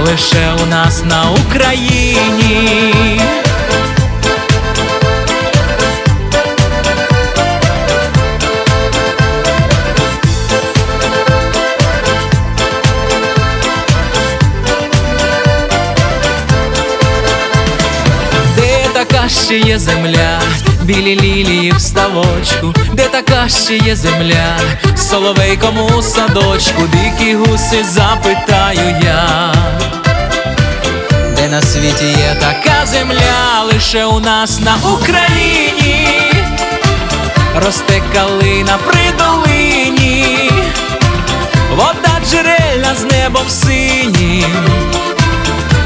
лише у нас на Україні. Де така ще є земля, білі лілії в ставочку, де така ще є земля, соловейком у садочку, дикі гуси запитаю я, де на світі є така земля, лише у нас на Україні, росте калина при долині, вода джерельна з небом синім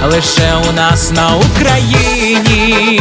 лише у нас на Україні.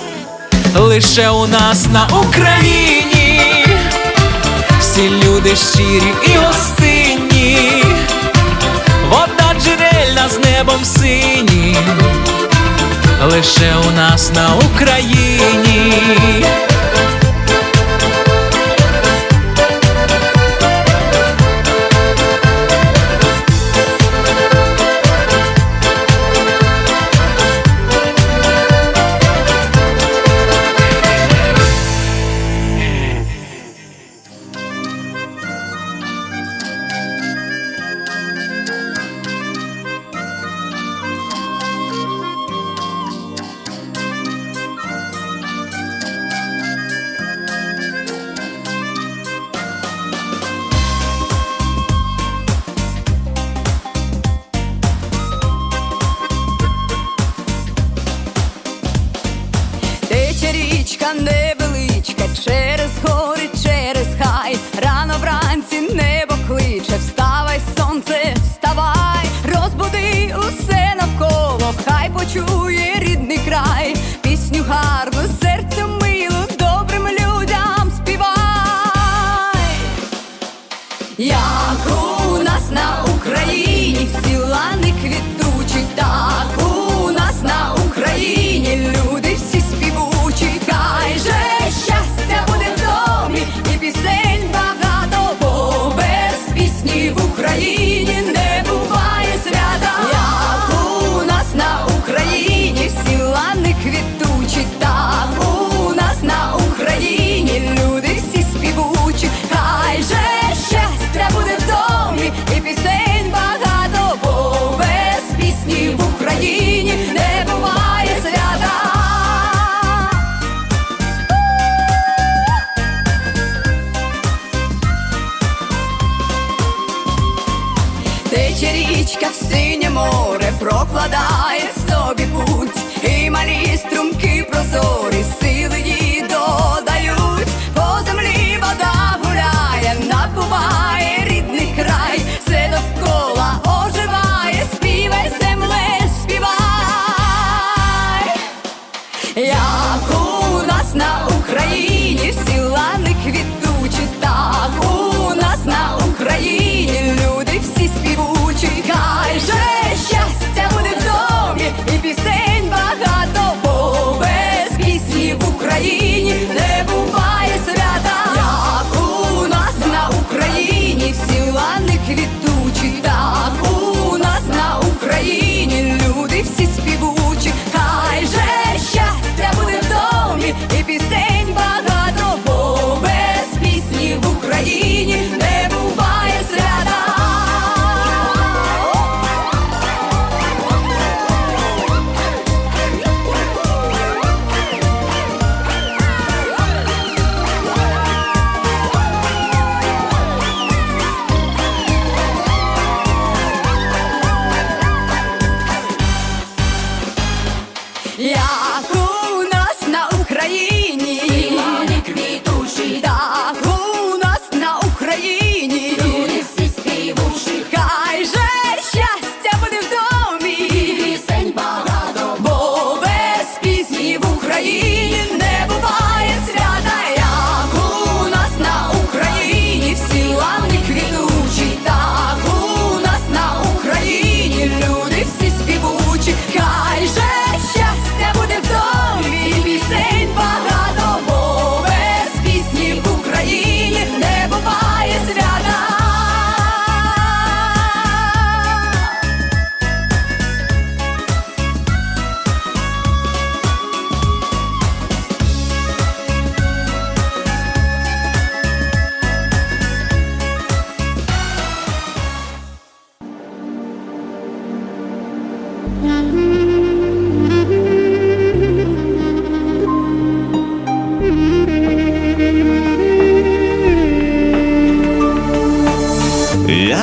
лише у нас на Україні, всі люди щирі і гостинні, вода джерельна з небом синім лише у нас на Україні. Тече річка невеличка, річка в синє море, прокладає собі путь, і малі струмки прозорі, сили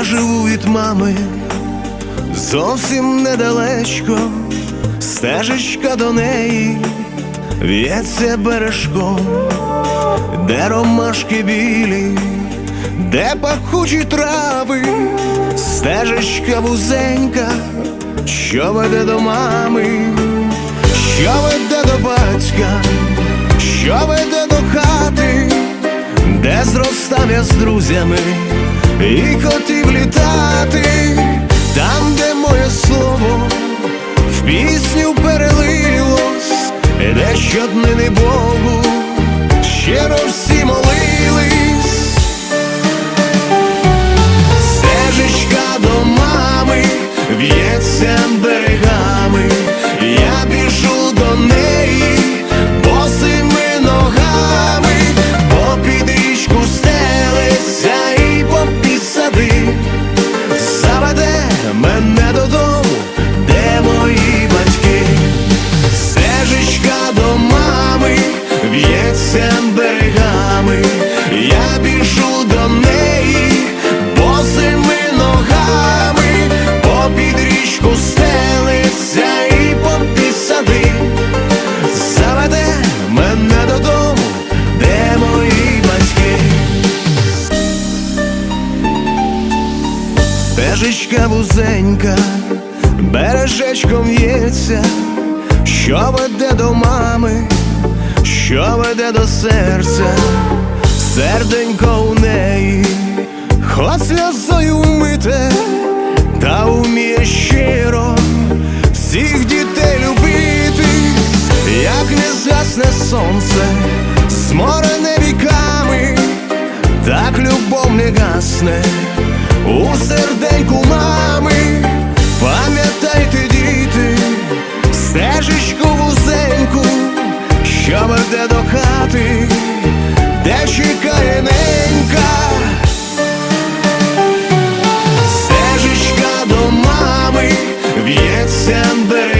Живу від мами зовсім недалечко, стежечка до неї в'ється бережком, де ромашки білі, де пахучі трави, стежечка вузенька, що веде до мами, що веде до батька, що веде до хати, де зростав я з друзями і хотів літати, в'ється берегами, я біжу до неї босими ногами, попід річку стелиться і попід сади, заведе мене додому, де мої батьки. Стежечка вузенька, бережечком в'ється, що веде до мами, що веде до серця, серденько у неї, хоч сльозою вмите, та вміє щиро всіх дітей любити, як не згасне сонце, зморене віками, так любов не гасне у серденьку мами. Пам'ятайте, діти, стежечку вузеньку, що веде до хати, де чекає ненька, стежечка до мами, в'ється бере.